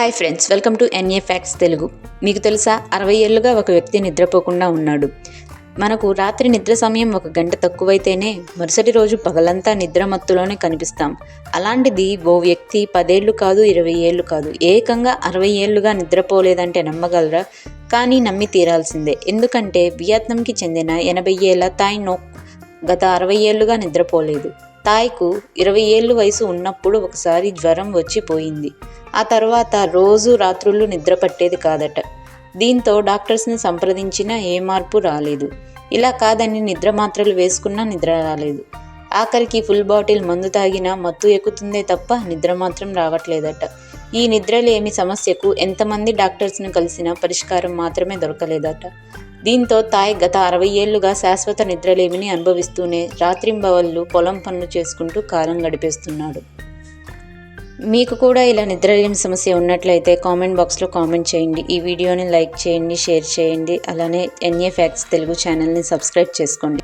Hi friends welcome to N A facts Telugu మీకు తెలుసా అరవై ఏళ్ళుగా ఒక వ్యక్తి నిద్రపోకుండా ఉన్నాడు. మనకు రాత్రి నిద్ర సమయం ఒక గంట తక్కువైతేనే మరుసటి రోజు పగలంతా నిద్రమత్తులోనే కనిపిస్తాం. అలాంటిది ఓ వ్యక్తి పదేళ్ళు కాదు ఇరవై ఏళ్ళు కాదు. ఏకంగా అరవై ఏళ్ళుగా నిద్రపోలేదంటే నమ్మగలరా? కానీ నమ్మి తీరాల్సిందే. ఎందుకంటే వియత్నంకి చెందిన ఎనభై ఏళ్ళ తాయ్ నోక్ గత అరవై ఏళ్ళుగా నిద్రపోలేదు. తాయ్కు ఇరవై ఏళ్ళు వయసు ఉన్నప్పుడు ఒకసారి జ్వరం వచ్చిపోయింది ఆ తర్వాత రోజు రాత్రుళ్ళు నిద్ర పట్టేది కాదట. దీంతో డాక్టర్స్ని సంప్రదించినా ఏ మార్పు రాలేదు. ఇలా కాదని నిద్ర మాత్రలు వేసుకున్నా నిద్ర రాలేదు. ఆఖరికి ఫుల్ బాటిల్ మందు తాగినా మత్తు ఎక్కుతుందే తప్ప నిద్ర మాత్రం రావట్లేదట. ఈ నిద్రలేమి సమస్యకు ఎంతమంది డాక్టర్స్ను కలిసినా పరిష్కారం మాత్రమే దొరకలేదట. దీంతో తాయ్ గత అరవై ఏళ్ళుగా శాశ్వత నిద్రలేమిని అనుభవిస్తూనే రాత్రింబవళ్ళు పొలం పనులు చేసుకుంటూ కాలం గడిపేస్తున్నాడు. మీకు కూడా ఇలా నిద్రలేని సమస్య ఉన్నట్లయితే కామెంట్ బాక్స్లో కామెంట్ చేయండి. ఈ వీడియోని లైక్ చేయండి షేర్ చేయండి. అలానే ఎన్ఏ ఫ్యాక్ట్స్ తెలుగు ఛానల్ని సబ్స్క్రైబ్ చేసుకోండి.